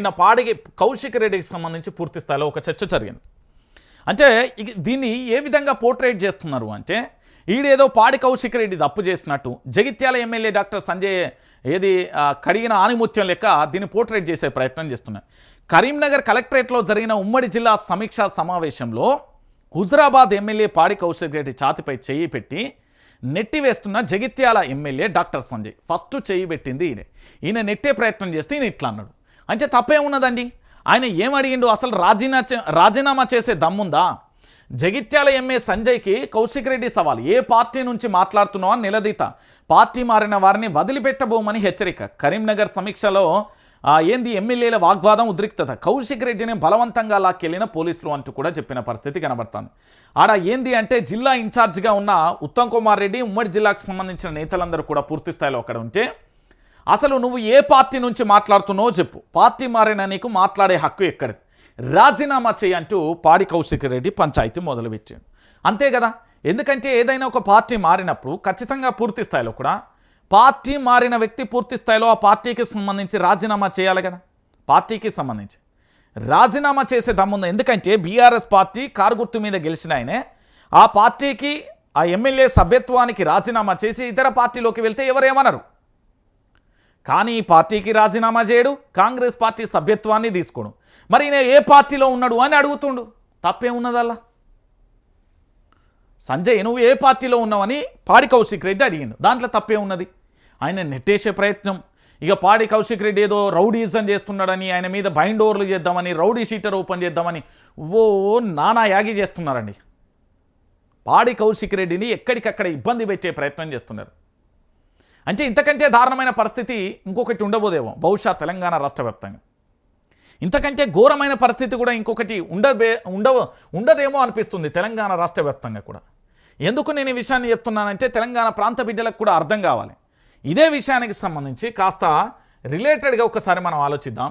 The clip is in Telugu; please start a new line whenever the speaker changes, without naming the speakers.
నిన్న పాడికి కౌశిక్ రెడ్డికి సంబంధించి పూర్తి స్థాయిలో ఒక చర్చ జరిగింది. అంటే ఇక దీన్ని ఏ విధంగా పోర్ట్రేట్ చేస్తున్నారు అంటే ఈడేదో పాడి కౌశిక్ రెడ్డి తప్పు చేసినట్టు జగిత్యాల ఎమ్మెల్యే డాక్టర్ సంజయ్ ఏది కడిగిన ఆనిముత్యం లెక్క దీన్ని పోర్ట్రేట్ చేసే ప్రయత్నం చేస్తున్నారు కరీంనగర్ కలెక్టరేట్లో జరిగిన ఉమ్మడి జిల్లా సమీక్షా సమావేశంలో హుజరాబాద్ ఎమ్మెల్యే పాడి కౌశిక్ రెడ్డి ఛాతిపై చేయి పెట్టి నెట్టివేస్తున్న Jagtial MLA doctor Sanjay. First చేయి పెట్టింది ఈయన. ఈయన నెట్టే ప్రయత్నం చేస్తే ఈయన ఇట్లా అన్నాడు. అంటే తప్పే ఉన్నదండి. ఆయన ఏం అసలు రాజీనా రాజీనామా చేసే దమ్ముందా? జగిత్యాల ఎంఏ సంజయ్కి కౌశిక్ రెడ్డి సవాల్. ఏ పార్టీ నుంచి మాట్లాడుతున్నావు అని నిలదీత. పార్టీ మారిన వారిని వదిలిపెట్టబోమని హెచ్చరిక. కరీంనగర్ సమీక్షలో ఏంది ఎమ్మెల్యేల వాగ్వాదం ఉద్రిక్తత? కౌశిక్ రెడ్డిని బలవంతంగా లాక్కెళ్ళిన పోలీసులు అంటూ కూడా చెప్పిన పరిస్థితి కనబడుతుంది. ఆడ ఏంది అంటే జిల్లా ఇన్ఛార్జిగా ఉన్న ఉత్తమ్ కుమార్ రెడ్డి ఉమ్మడి జిల్లాకు సంబంధించిన నేతలందరూ కూడా పూర్తి స్థాయిలో అక్కడ ఉంటే అసలు నువ్వు ఏ పార్టీ నుంచి మాట్లాడుతున్నావో చెప్పు. పార్టీ మారిన నీకు మాట్లాడే హక్కు ఎక్కడిది? రాజీనామా చేయంటూ పాడి కౌశిక్ రెడ్డి పంచాయతీ మొదలుపెట్టాడు. అంతే కదా? ఎందుకంటే ఏదైనా ఒక పార్టీ మారినప్పుడు ఖచ్చితంగా పూర్తి స్థాయిలో కూడా పార్టీ మారిన వ్యక్తి పూర్తి స్థాయిలో ఆ పార్టీకి సంబంధించి రాజీనామా చేయాలి కదా? పార్టీకి సంబంధించి. రాజీనామా చేసే దమ్ముంది ఎందుకంటే బీఆర్ఎస్ పార్టీ కారుగుర్తు మీద గెలిచిన ఆయనే ఆ పార్టీకి ఆ ఎమ్మెల్యే సభ్యత్వానికి రాజీనామా చేసి ఇతర పార్టీలోకి వెళ్తే ఎవరేమనరు? కానీ ఈ పార్టీకి రాజీనామా చేయడు కాంగ్రెస్ పార్టీ సభ్యత్వాన్ని తీసుకోడు మరి ఈయన ఏ పార్టీలో ఉన్నాడు అని అడుగుతుండు. తప్పే ఉన్నదల్లా సంజయ్ నువ్వు ఏ పార్టీలో ఉన్నావని పాడి కౌశిక్ రెడ్డి అడిగిండు. దాంట్లో తప్పే ఉన్నది ఆయన నెట్టేసే ప్రయత్నం. ఇక పాడి కౌశిక్ రెడ్డి ఏదో రౌడీజం చేస్తున్నాడని ఆయన మీద బైండ్ ఓవర్లు చేద్దామని రౌడీ షీటర్ ఓపెన్ చేద్దామని ఓ నానా యాగి చేస్తున్నారండి. పాడి కౌశిక్ రెడ్డిని ఎక్కడికక్కడ ఇబ్బంది పెట్టే ప్రయత్నం చేస్తున్నారు. అంటే ఇంతకంటే దారుణమైన పరిస్థితి ఇంకొకటి ఉండబోదేమో. బహుశా తెలంగాణ రాష్ట్ర వ్యాప్తంగా. ఇంతకంటే ఘోరమైన పరిస్థితి కూడా ఇంకొకటి ఉండబే ఉండవ ఉండదేమో అనిపిస్తుంది తెలంగాణ రాష్ట్ర వ్యాప్తంగా కూడా. ఎందుకు నేను ఈ విషయాన్ని చెప్తున్నానంటే తెలంగాణ ప్రాంత బిడ్డలకు కూడా అర్థం కావాలి. ఇదే విషయానికి సంబంధించి కాస్త రిలేటెడ్గా ఒకసారి మనం ఆలోచిద్దాం.